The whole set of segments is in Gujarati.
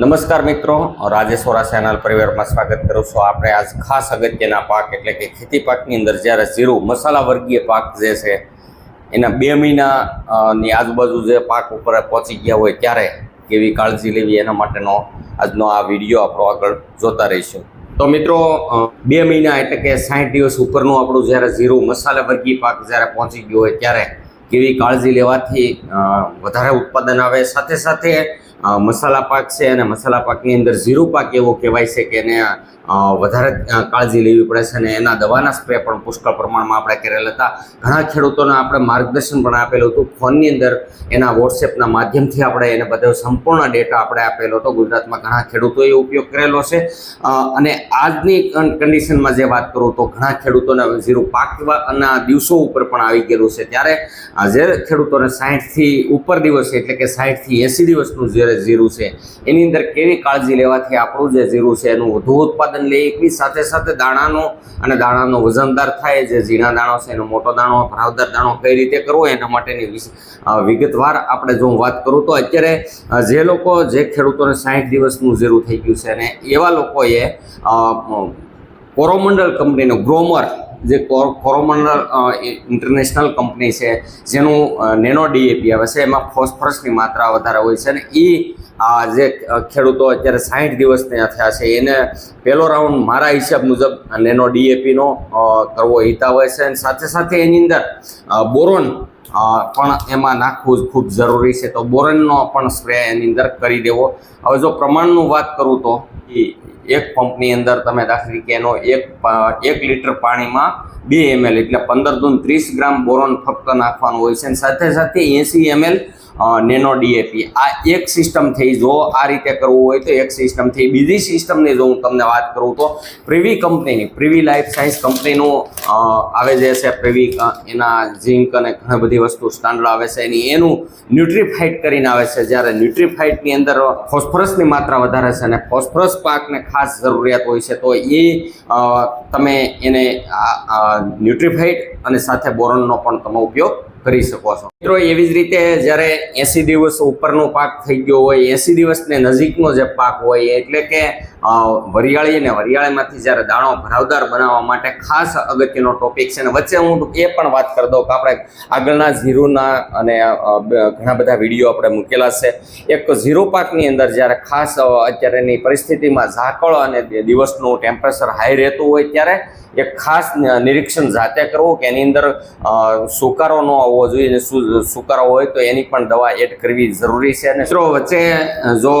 નમસ્કાર મિત્રો, રાજેશ્વરા ચેનલ પરિવારમાં સ્વાગત કરું છું. આપણે આજ ખાસ અગત્યના પાક એટલે કે ખેતી પાકની અંદર જ્યારે જીરું મસાલા વર્ગીય પાક જે છે, એના બે મહિનાની આજુબાજુ જે પાક ઉપર પહોંચી ગયા હોય ત્યારે કેવી કાળજી લેવી એના માટેનો આજનો આ વીડિયો આપણો આગળ જોતા રહીશું. તો મિત્રો બે મહિના એટલે કે સાઠ દિવસ ઉપરનું આપણું જ્યારે જીરું મસાલા વર્ગીય પાક જ્યારે પહોંચી ગયો હોય ત્યારે કેવી કાળજી લેવાથી વધારે ઉત્પાદન આવે. સાથે સાથે મસાલા પાક છે અને મસાલા પાકની અંદર ઝીરો પાક એવો કહેવાય છે કે એને વધારે કાળજી લેવી પડે છે અને એના દવાના સ્પ્રે પણ પુષ્કળ પ્રમાણમાં આપણે કરેલ હતા. ઘણા ખેડૂતોને આપણે માર્ગદર્શન પણ આપેલું હતું. ફોનની અંદર એના વોટ્સએપના માધ્યમથી આપણે એને બધો સંપૂર્ણ ડેટા આપણે આપેલો હતો. ગુજરાતમાં ઘણા ખેડૂતોએ ઉપયોગ કરેલો છે. અને આજની કન- કન્ડિશનમાં જે વાત કરું તો ઘણા ખેડૂતોને ઝીરું પાકના દિવસો ઉપર પણ આવી ગયેલું છે. ત્યારે જે ખેડૂતોને સાહીઠથી ઉપર દિવસ એટલે કે સાહીઠથી એંસી દિવસનું જે જીરું છે, એની અંદર કેવી કાળજી લેવાથી આપણું જે જીરું છે, એનું વધુ ઉત્પાદન લે. એકવી સાથે સાથે દાણાનો અને દાણાનો વજનદાર થાય, જે ઝીણા દાણો છે, એનો મોટો દાણો ભરાવદાર દાણો કઈ રીતે કરવો, એના માટેની વિગતવાર આપણે જો હું વાત કરું, તો અત્યારે જે લોકો, જે ખેડૂતોને સાહીઠ દિવસનું જીરું થઈ ગયું છે, અને એવા લોકોએ કોરોમંડલ કંપનીનો ગ્રોમર જે કોર- કોરોમંડલ ઇન્ટરનેશનલ કંપની છે, જેનું નેનો ડીએપી આવે છે, એમાં ફોસ્ફરસની માત્રા વધારે હોય છે અને એ આ જે ખેડૂતો અત્યારે સાઠ ત્યાં થયા છે, એને પહેલો રાઉન્ડ મારા હિસાબ મુજબ નેનો ડીએપીનો કરવો હિતાવહ છે અને સાથે સાથે એની અંદર બોરોન પણ એમાં નાખવું ખૂબ જરૂરી છે. તો બોરનનો પણ સ્પ્રે એની અંદર કરી દેવો. હવે જો પ્રમાણનું વાત કરું તો એક પંપની અંદર તમે દાખલા તરીકે એનો એક એક લીટર પાણીમાં બે એમએલ એટલે પંદર દૂન ત્રીસ ગ્રામ બોરોન ફક્ત નાખવાનું હોય છે. અને સાથે સાથે એંસી એમએલ નેનો ડીએપી આ એક સિસ્ટમ થઈ જો આ રીતે કરવું હોય તો એક સિસ્ટમ થઈ બીજી સિસ્ટમની જો હું તમને વાત કરું તો પ્રિવી કંપનીની, પ્રિવી લાઈફ સાયન્સ કંપનીનું આવે જે છે પ્રિવી એના ઝીંક અને ઘણી બધી વસ્તુ સ્ટાન્ડર્ડ આવે છે. એની, એનું ન્યુટ્રીફાઇટ કરીને આવે છે. જ્યારે ન્યુટ્રીફાઇટની અંદર ફોસ્ફરસની માત્રા વધારે છે અને ફોસ્ફરસ પાકને ખાસ જરૂરિયાત હોય છે, તો એ તમે એને ન્યુટ્રીફાઇટ અને સાથે બોરોનનો પણ તમે ઉપયોગ કરી શકો છો. મિત્રો, એવી જ રીતે જ્યારે એંસી દિવસ ઉપરનો પાક થઈ ગયો હોય, એંસી દિવસને નજીકનો જે પાક હોય, એટલે કે વરિયાળી અને વરિયાળીમાંથી જ્યારે દાણો ભરાવદાર બનાવવા માટે ખાસ અગત્યનો ટોપિક છે, અને વચ્ચે હું એ પણ વાત કરી દઉં કે આપણે આગળના ઝીરોના અને ઘણા બધા વીડિયો આપણે મૂકેલા છે. એક ઝીરો પાકની અંદર જ્યારે ખાસ અત્યારેની પરિસ્થિતિમાં ઝાકળ અને દિવસનું ટેમ્પરેચર હાઈ રહેતું હોય, ત્યારે એક ખાસ નિરીક્ષણ જાતે કરવું કે એની અંદર સુકારોનો આવવો જોઈએ સુકારો હોય તો એની પણ દવા એડ કરવી જરૂરી છે. અને મિત્રો વચ્ચે જો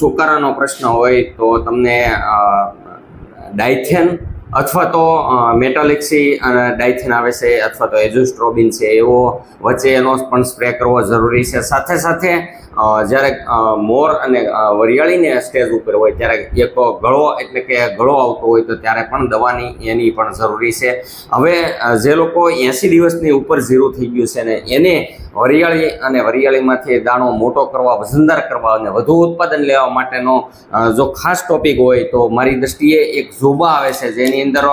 સુકારાનો પ્રશ્ન હોય તો તમને ડાયથેન અથવા તો મેટાલેક્સી ડાયથિન આવે છે, અથવા તો એજોસ્ટ્રોબિન છે, એવો વચ્ચે એનો પણ સ્પ્રે કરવો જરૂરી છે. સાથે સાથે જ્યારે મોર અને વરિયાળીને સ્ટેજ ઉપર હોય, ત્યારે એક ગળો, એટલે કે ગળો આવતો હોય, તો ત્યારે પણ દવાની એની પણ જરૂરી છે. હવે જે લોકો એંસી દિવસની ઉપર ઝીરો થઈ ગયું છે ને, એને વરિયાળી અને વરિયાળીમાંથી દાણો મોટો કરવા, વજનદાર કરવા અને વધુ ઉત્પાદન લેવા માટેનો જો ખાસ ટોપિક હોય, તો મારી દ્રષ્ટિએ એક ઝોબા આવે છે, જેની અંદર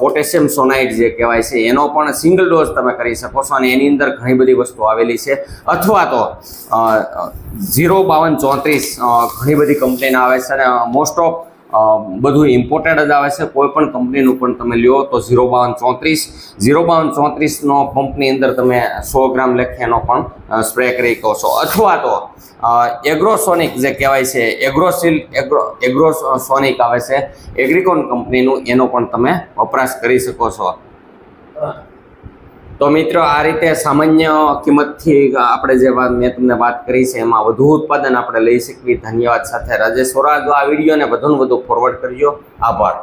પોટેશિયમ સોનાઇટ જે કહેવાય છે, એનો પણ સિંગલ ડોઝ તમે કરી શકો છો અને એની અંદર ઘણી બધી વસ્તુ આવેલી છે. અથવા તો ઝીરો બાવન ચોત્રીસ ઘણી બધી કંપનીના આવે છે અને મોસ્ટ ઓફ બધું ઇમ્પોર્ટેડ જ આવે છે. કોઈ પણ કંપનીનું પણ તમે લ્યો તો ઝીરો બાવન ચોત્રીસ. ઝીરો બાવન ચોત્રીસનો પંપની અંદર તમે સો ગ્રામ લેખેનો પણ સ્પ્રે કરી કહો છો. અથવા તો એગ્રોસોનિક જે કહેવાય છે એગ્રોસિલ એગ્રો એગ્રોસોનિક આવે છે એગ્રીકોન કંપનીનું એનો પણ તમે વપરાશ કરી શકો છો. તો મિત્રો, આ રીતે સામાન્ય કિંમતથી આપણે જે મેં તમને વાત કરી છે, એમાં વધુ ઉત્પાદન આપણે લઈ શકીએ. ધન્યવાદ સાથે. રાજેશ જો આ વિડીયોને વધુને વધુ ફોરવર્ડ કરજો. આભાર.